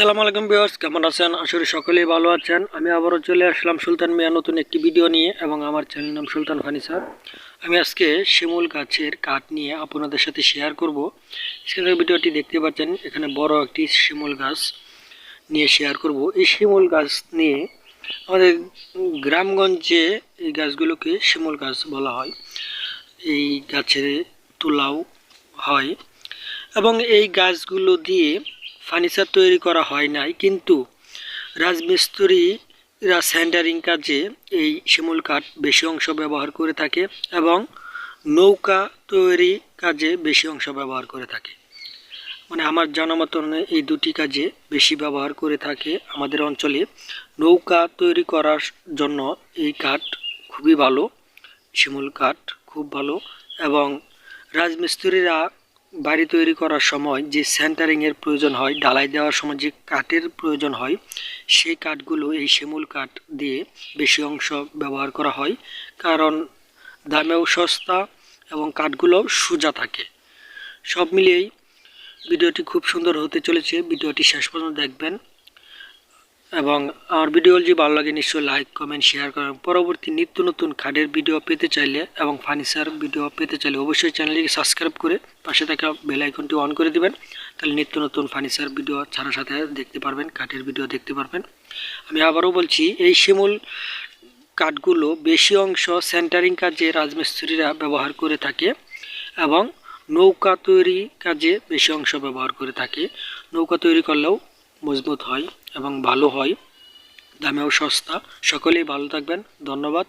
আসসালামু আলাইকুম বিয়ার্স কেমন আছেন? আসলে সকলেই ভালো আছেন। আমি আবারও চলে আসলাম সুলতান মিয়া নতুন একটি ভিডিও নিয়ে এবং আমার চ্যানেল নাম সুলতান ফার্নিচার আমি আজকে শিমুল গাছের কাঠ নিয়ে আপনাদের সাথে শেয়ার করব। স্ক্রিনের ভিডিওটি দেখতে পাচ্ছেন, এখানে বড় একটি শিমুল গাছ নিয়ে শেয়ার করব। এই শিমুল গাছ নিয়ে আমাদের গ্রামগঞ্জে এই গাছগুলোকে শিমুল গাছ বলা হয়। এই গাছের তুলাও হয় এবং এই গাছগুলো দিয়ে ফার্নিচার তৈরি করা হয় নাই, কিন্তু রাজমিস্ত্রিরা স্যান্ডারিং কাজে এই শিমুল কাঠ বেশি অংশ ব্যবহার করে থাকে এবং নৌকা তৈরি কাজে বেশি অংশ ব্যবহার করে থাকে। মানে আমার জানা মতন এই দুটি কাজে বেশি ব্যবহার করে থাকে আমাদের অঞ্চলে। নৌকা তৈরি করার জন্য এই কাঠ খুবই ভালো, শিমুল কাঠ খুব ভালো এবং রাজমিস্ত্রিরা বাড়ি তৈরি করার সময় যে সেন্টারিংয়ের প্রয়োজন হয় ডালাই দেওয়ার সময় যে কাঠের প্রয়োজন হয়, সেই কাঠগুলো এই শিমুল কাঠ দিয়ে বেশি অংশ ব্যবহার করা হয়। কারণ দামেও সস্তা এবং কাঠগুলো সোজা থাকে। সব মিলিয়েই ভিডিওটি খুব সুন্দর হতে চলেছে। ভিডিওটি শেষ পর্যন্ত দেখবেন। এবং আমার ভিডিও যদি ভালো লাগে, নিশ্চয়ই লাইক কমেন্ট শেয়ার করেন পরবর্তী নিত্য নতুন খাটের ভিডিও পেতে চাইলে এবং ফার্নিচার ভিডিও পেতে চাইলে অবশ্যই চ্যানেলটিকে সাবস্ক্রাইব করে পাশে থাকা বেল আইকনটি অন করে দিবেন। তাহলে নিত্য নতুন ফার্নিচার ভিডিও ছাড়ার সাথে দেখতে পারবেন কাঠের ভিডিও দেখতে পারবেন। আমি আবারও বলছি, এই শিমুল কাঠগুলো বেশি অংশ সেন্টারিং কাজে রাজমিস্ত্রিরা ব্যবহার করে থাকে এবং নৌকা তৈরি কাজে বেশি অংশ ব্যবহার করে থাকে। নৌকা তৈরি করলেও মজবুত হয় এবং ভালো হয়। দামেও সস্তা। সকলেই ভালো থাকবেন। ধন্যবাদ।